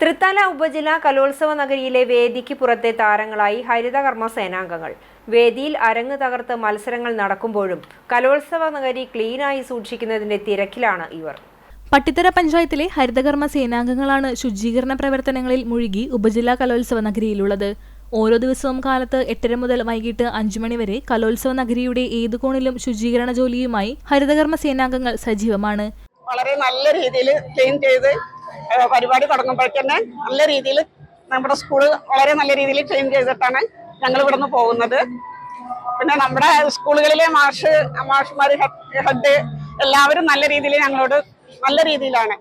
തൃത്താല ഉപജില്ല കലോത്സവ നഗരിയിലെ വേദിക്ക് പുറത്തെ താരങ്ങളായി ഹരിതകർമ്മ സേനാംഗങ്ങൾ വേദിയിൽ അരങ്ങ് തകർത്ത് മത്സരങ്ങൾ നടക്കുമ്പോഴും കലോത്സവ നഗരി ക്ലീനായി സൂക്ഷിക്കുന്നതിന്റെ തിരക്കിലാണ് ഇവർ. പട്ടിത്തറ പഞ്ചായത്തിലെ ഹരിതകർമ്മ സേനാംഗങ്ങളാണ് ശുചീകരണ പ്രവർത്തനങ്ങളിൽ മുഴുകി ഉപജില്ലാ കലോത്സവ നഗരിയിലുള്ളത്. ഓരോ ദിവസവും കാലത്ത് എട്ടര മുതൽ വൈകിട്ട് അഞ്ചു മണി വരെ കലോത്സവ നഗരിയുടെ ഏതു കോണിലും ശുചീകരണ ജോലിയുമായി ഹരിതകർമ്മ സേനാംഗങ്ങൾ സജീവമാണ്. വളരെ നല്ല രീതിയിൽ ക്ലീൻ ചെയ്ത് പരിപാടി തുടങ്ങുമ്പോഴേക്കന്നെ നല്ല രീതിയിൽ നമ്മുടെ സ്കൂൾ വളരെ നല്ല രീതിയിൽ ക്ലീൻ ചെയ്തിട്ടാണ് ഞങ്ങൾ ഇവിടുന്ന് പോകുന്നത്. പിന്നെ നമ്മുടെ സ്കൂളുകളിലെ മാഷ് മാഷുമാർ ഹെഡ് എല്ലാവരും നല്ല രീതിയിൽ ഞങ്ങളോട് നല്ല രീതിയിലാണ്.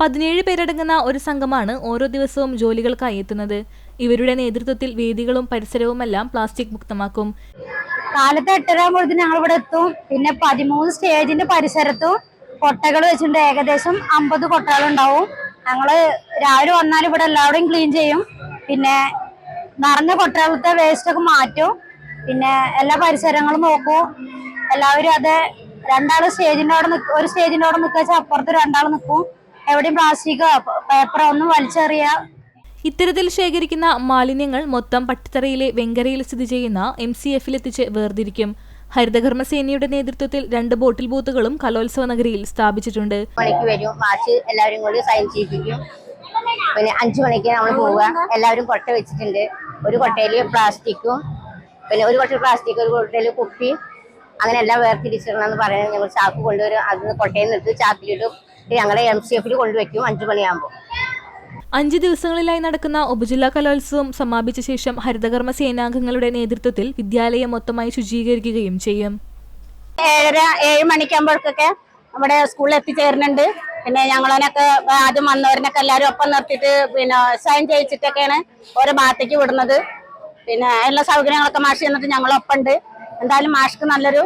പതിനേഴ് പേരടങ്ങുന്ന ഒരു സംഘമാണ് ഓരോ ദിവസവും ജോലികൾക്കായി എത്തുന്നത്. ഇവരുടെ നേതൃത്വത്തിൽ വേദികളും പരിസരവുമെല്ലാം പ്ലാസ്റ്റിക് മുക്തമാക്കും. കാലത്ത് എട്ടരാകുമ്പോഴത്തേന് ഞങ്ങൾ ഇവിടെ എത്തും. പിന്നെ പതിമൂന്ന് സ്റ്റേജിന്റെ പരിസരത്തും കൊട്ടകൾ വെച്ചിട്ടുണ്ട്. ഏകദേശം അമ്പത് കൊട്ടകൾ ഉണ്ടാവും ഞങ്ങൾ രാവിലെ വന്നാൽ ഇവിടെ എല്ലാവരും ക്ലീൻ ചെയ്യും. പിന്നെ നിറഞ്ഞ കൊട്ടകളത്തെ വേസ്റ്റ് ഒക്കെ മാറ്റും. പിന്നെ എല്ലാ പരിസരങ്ങളും നോക്കും. എല്ലാവരും അത് രണ്ടാൾ സ്റ്റേജിന്റെ അവിടെ ഒരു സ്റ്റേജിന്റെ അവിടെ നിൽക്കുക വെച്ചാൽ അപ്പുറത്ത് രണ്ടാൾ നിൽക്കും എവിടെയും പ്ലാസ്റ്റിക്കോ പേപ്പറോ ഒന്നും വലിച്ചെറിയ. ഇത്തരത്തിൽ ശേഖരിക്കുന്ന മാലിന്യങ്ങൾ മൊത്തം പട്ടിത്തറയിലെ വെങ്കരയിൽ സ്ഥിതി ചെയ്യുന്ന എം സി എഫിലെത്തിച്ച് വേർതിരിക്കും. ഹരിതകർമ്മ സേനയുടെ നേതൃത്വത്തിൽ രണ്ട് ബോട്ടിൽ ബൂത്തുകളും കലോത്സവ നഗരിയിൽ സ്ഥാപിച്ചിട്ടുണ്ട്. മണിക്ക് വരും. മാർച്ച് എല്ലാവരും കൂടി സൈൻ ചെയ്യിപ്പിക്കും. പിന്നെ അഞ്ചു മണിക്ക് നമ്മൾ പോവുക. എല്ലാവരും കൊട്ട വെച്ചിട്ടുണ്ട്. ഒരു കൊട്ടയിൽ പ്ലാസ്റ്റിക്കും പിന്നെ ഒരു കൊട്ടയിൽ പ്ലാസ്റ്റിക് ഒരു കൊട്ടയിൽ കുപ്പി അങ്ങനെ എല്ലാം വേർതിരിച്ചിടണം എന്ന് പറയുന്നത് ഞങ്ങൾ ചാക്ക് കൊണ്ടുവരും. അതിന് കൊട്ടയിൽ നിന്ന് എടുത്ത് ചാക്കിലിടും. ഞങ്ങളെ എം സി എഫിൽ കൊണ്ടുവയ്ക്കും. അഞ്ചു മണിയാകുമ്പോൾ. അഞ്ച് ദിവസങ്ങളിലായി നടക്കുന്ന ഉപജില്ലാ കലോത്സവം സമാപിച്ച ശേഷം ഹരിതകർമ്മ സേനാംഗങ്ങളുടെ നേതൃത്വത്തിൽ വിദ്യാലയം മൊത്തമായി ശുചീകരിക്കുകയും ചെയ്യും. ഏഴര ഏഴ് മണിക്കാകുമ്പോഴേക്കൊക്കെ നമ്മുടെ സ്കൂളിൽ എത്തിച്ചേരുന്നുണ്ട്. പിന്നെ ഞങ്ങളതിനൊക്കെ ആദ്യം വന്നവരിനൊക്കെ എല്ലാവരും ഒപ്പം നിർത്തിയിട്ട് പിന്നെ സൈൻ ചെയ്യിച്ചിട്ടൊക്കെയാണ് ഓരോ ഭാഗത്തേക്ക് വിടുന്നത്. പിന്നെ എല്ലാ സൗകര്യങ്ങളൊക്കെ മാഷ് ചെന്നിട്ട് ഞങ്ങളൊപ്പമുണ്ട്. എന്തായാലും മാഷ്ക്ക് നല്ലൊരു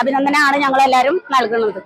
അഭിനന്ദനമാണ് ഞങ്ങളെല്ലാവരും നൽകുന്നത്.